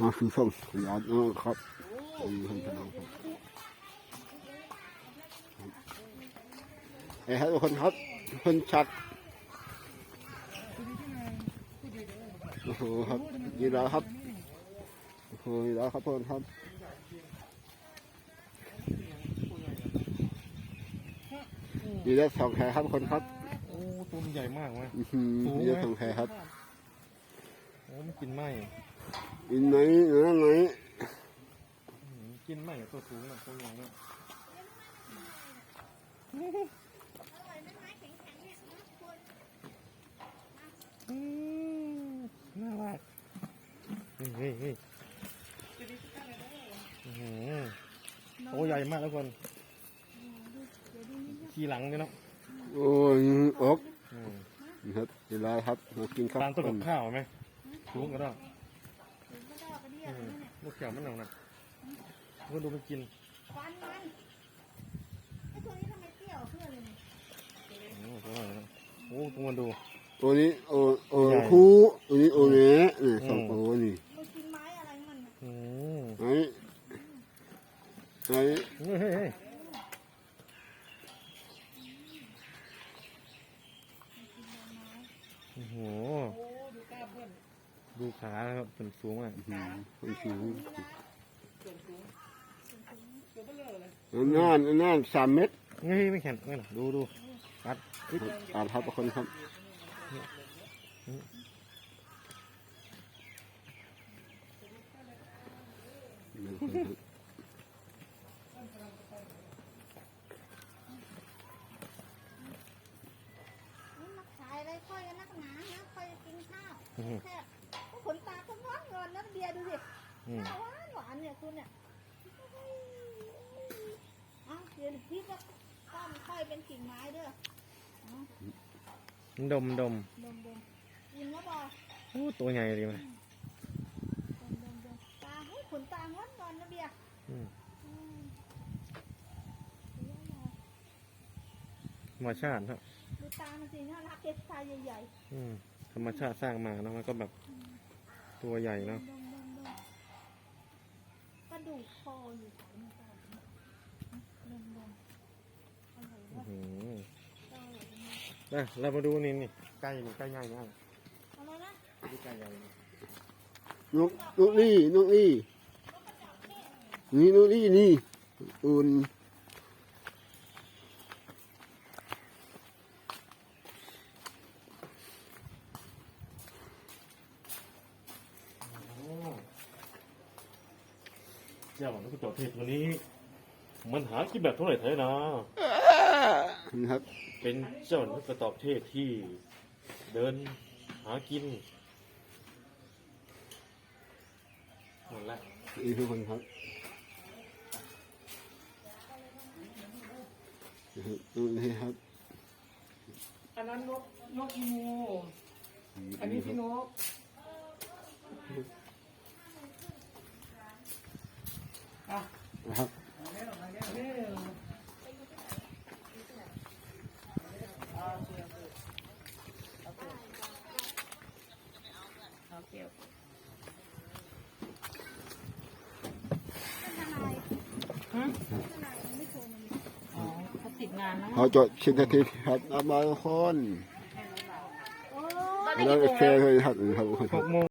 มาคือส่งยอดนะครับนี่คนจะลองครับเอ้ยครับทุกคนครับคนชัดโอ้โหครับดีแล้วครับโอ้โหดีแล้วครับทุกคนครับดีแล้วสองแผลครับทุกคนครับโอ้ตัวมันใหญ่มากเว้ยอื้อหือดีแล้วสองแผลครับโอ้มันกินไหม อินไหนนะไหนอืมกินไหมตัวสูงน่ะตัวใหญ่น่ะอืมน่ารักเฮ้ยเฮ้ยเฮ้ยอื้อหือโอ้ใหญ่มากแล้วคนขี่หลังเลยเนาะโอ้ยอกอืมนี่ครับดีแล้วครับมากินข้าวตามต้นต้กัมบข้าวไหมสูงก็ได้ อืมลูกแก้วมันหนักนะก็ดูมันกินควันมันไอ้ตัวนี้ทำไมเปรี้ยวเพื่อนเลยเนี่ยโอ้ตัวใหญ่นะโอ้ตัวมันดู ตัวนี้โอโอใหญ่คู่ตัวนี้โอเนี้ยนี่สองอืมโอนี่มันกินไม้อะไรมันน่ะอืมไอ้ไอ้เฮ้ยเฮ้ยเฮ้ยโอ้โหดู ขาครับเป็นสูงมากหืมคนสูงนานนานสามเมตรเฮ้ยไม่แข็งไม่หรอกดูดูกัดอ่านครับทุกคนครับนี่ครับนี่มาขายอะไรค่อยกันนักหนานะค่อยกินข้าวอืมแค่ขนตาก็ร้อนงอนนะเบียร์ดูสิ อืมหน้าหวานหวานเนี่ยคุณเนี่ยเอ้าเดี๋ยวพี่ก็ต้อมค่อยเป็นกิ่งไม้เด้อมันดมดมดมดมกินแล้วบอกโอ้ตัวใหญ่ดีมั้ยดมดมดมตาให้ขนตางอนงอนนะเบียร์อืมอืมธรรมชาติครับดูตามันสิน่ารักเก็ดตาใหญ่อืมธรรมชาติสร้างมาเนาะมันก็แบบตัวใหญ่ๆเนาะ ดมดมดม กระดูกคออยู่แถวนี้ก่อนดมดมอะไรอื้อวะหือเจ้าอะไรเนี่ยนะเรามาดูนี่นี่ไก่นี่ไก่ใหญ่มากอะไรนะดูไก่ใหญ่นี่นกนกนี่นกนี่นี่นกนี่นี่อุ่น โอ้ เจ้าหนูกระจอกเทศตัวนี้ มันหากินแบบเท่าไหร่เท่านะนะ ครับ เป็นเจ้าหนูกระตอกเทศที่เดินหากินหมดละนี่ทุกคนครับดูนี่ครับ อันนั้นนกนกอีมู อันนี้พี่นก งานนะเขาจดชิ้นนาทีครับเอามาทุกคนโอ้แล้วก็แชร์เลยครับครับทุกคนหกโมง